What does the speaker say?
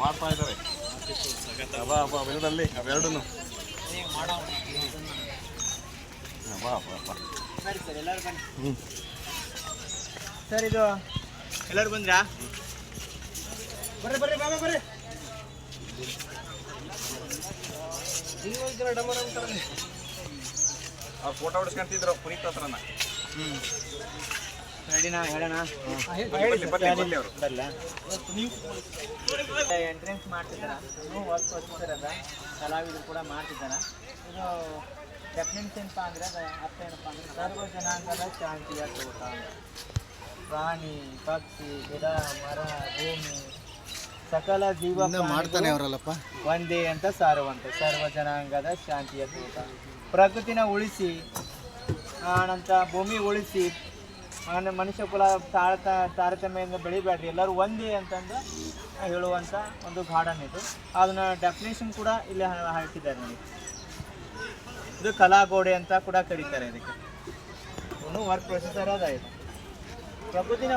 ಮಾಡ್ತಾ ಇದ್ದಾರೆ. ಬಾ ಬಾ ಇದರಲ್ಲಿ ಅವೆರಡನ್ನು ಸರಿ ಸರ್ ಎಲ್ಲರೂ ಬನ್ನಿ. ಹ್ಞೂ ಸರ್ ಇದು ಎಲ್ಲರೂ ಬಂದ್ರಾ? ಬರ್ರಿ ಬರ್ರಿ ಬಾಬಾ ಬರ್ರಿ. ಫೋಟೋ ಹೊಡಿಸ್ಕೊಂತಿದ್ರು ಪುನೀತ್ ಹತ್ರನ ರೆಡಿನಾ ಹೇಳೋಣ ಎಂಟ್ರೆನ್ಸ್ ಮಾಡ್ತಿದ್ದಾರೆ ವರ್ಕ್ ಕಲಾವಿದರು ಕೂಡ ಮಾಡ್ತಿದ್ದಾರ ಇದು ಡೆಫಿನೆನ್ಸ್ ಏನಪ್ಪ ಅಂದರೆ ಅದು ಅರ್ಥ ಏನಪ್ಪ ಅಂದರೆ ಸರ್ವ ಜನಾಂಗದ ಶಾಂತಿಯ ತೋಟ ಪ್ರಾಣಿ ಪಕ್ಷಿ ಗಿಡ ಮರ ಭೂಮಿ ಸಕಲ ಜೀವ ಮಾಡ್ತಾನೆ ಅವರಲ್ಲಪ್ಪ. ಒಂದೇ ಅಂತ ಸಾರುವಂತ. ಸರ್ವ ಜನಾಂಗದ ಶಾಂತಿಯ ತೋಟ ಪ್ರಕೃತಿನ ಉಳಿಸಿ ಆನಂತರ ಭೂಮಿ ಉಳಿಸಿ ಮನುಷ್ಯ ಕುಲ ತಾರತ ತಾರತಮ್ಯದಿಂದ ಬೆಳಿಬೇಡ್ರಿ. ಎಲ್ಲರೂ ಒಂದೇ ಅಂತಂದು ಹೇಳುವಂಥ ಒಂದು ಗಾರ್ಡನ್ ಇದು. ಅದನ್ನ ಡೆಫಿನೇಷನ್ ಕೂಡ ಇಲ್ಲಿ ಹಾಕಿದ್ದಾರೆ ನನಗೆ ಇದು ಕಲಾಗೋಡೆ ಅಂತ ಕೂಡ ಕರೀತಾರೆ ಇದಕ್ಕೆ. ಒಂದು ವರ್ಕ್ ಪ್ರೊಸೆಸರ್ ಅದ ಇದು. ಪ್ರಕೃತಿನ